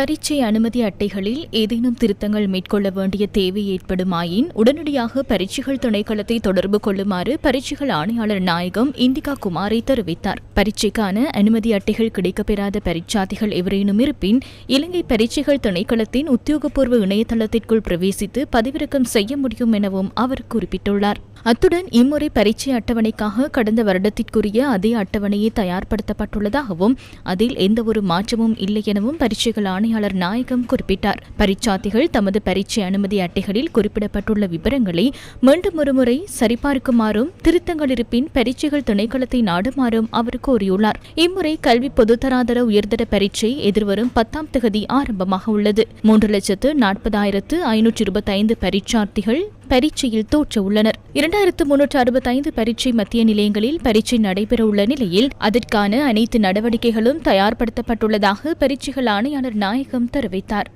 பரீட்சை அனுமதி அட்டைகளில் ஏதேனும் திருத்தங்கள் மேற்கொள்ள வேண்டிய தேவை ஏற்படுமாயின் உடனடியாக பரீட்சைகள் திணைக்களத்தை தொடர்பு கொள்ளுமாறு பரீட்சைகள் ஆணையாளர் நாயகம் இந்திகா குமாரை தெரிவித்தார். பரீட்சைக்கான அனுமதி அட்டைகள் கிடைக்கப்பெறாத பரீட்சார்த்திகள் எவரேனும் இருப்பின் இலங்கை பரீட்சைகள் திணைக்களத்தின் உத்தியோகபூர்வ இணையதளத்திற்குள் பிரவேசித்து பதிவிறக்கம் செய்ய முடியும் எனவும் அவர் குறிப்பிட்டுள்ளார். அத்துடன் இம்முறை பரீட்சை அட்டவணைக்காக கடந்த வருடத்திற்குரிய அதே அட்டவணையே தயார்படுத்தப்பட்டுள்ளதாகவும் அதில் எந்தவொரு மாற்றமும் இல்லை எனவும் பரீட்சைகள் ஆணையாளர் நாயகம் குறிப்பிட்டார். பரீட்சார்த்திகள் தமது பரீட்சை அனுமதி அட்டைகளில் குறிப்பிடப்பட்டுள்ள விவரங்களை மீண்டும் ஒருமுறை சரிபார்க்குமாறும் திருத்தங்கள் இருப்பின் பரீட்சைகள் திணைக்களத்தை நாடுமாறும் அவர் கோரியுள்ளார். இம்முறை கல்வி பொதுத்தராதர உயர்தர பரீட்சை எதிர்வரும் பத்தாம் தேதி ஆரம்பமாக உள்ளது. மூன்று லட்சத்து நாற்பதாயிரத்து ஐநூற்று இருபத்தைந்து பரீட்சார்த்திகள் பரீட்சையில் தோற்ற உள்ளனர் இரண்டாயிரத்து முன்னூற்று அறுபத்தைந்து பரீட்சை மத்திய நிலையங்களில் பரீட்சை நடைபெறவுள்ள நிலையில் அதற்கான அனைத்து நடவடிக்கைகளும் தயார்படுத்தப்பட்டுள்ளதாக பரீட்சைகள் ஆணையாளர் நாயகம் தெரிவித்தார்.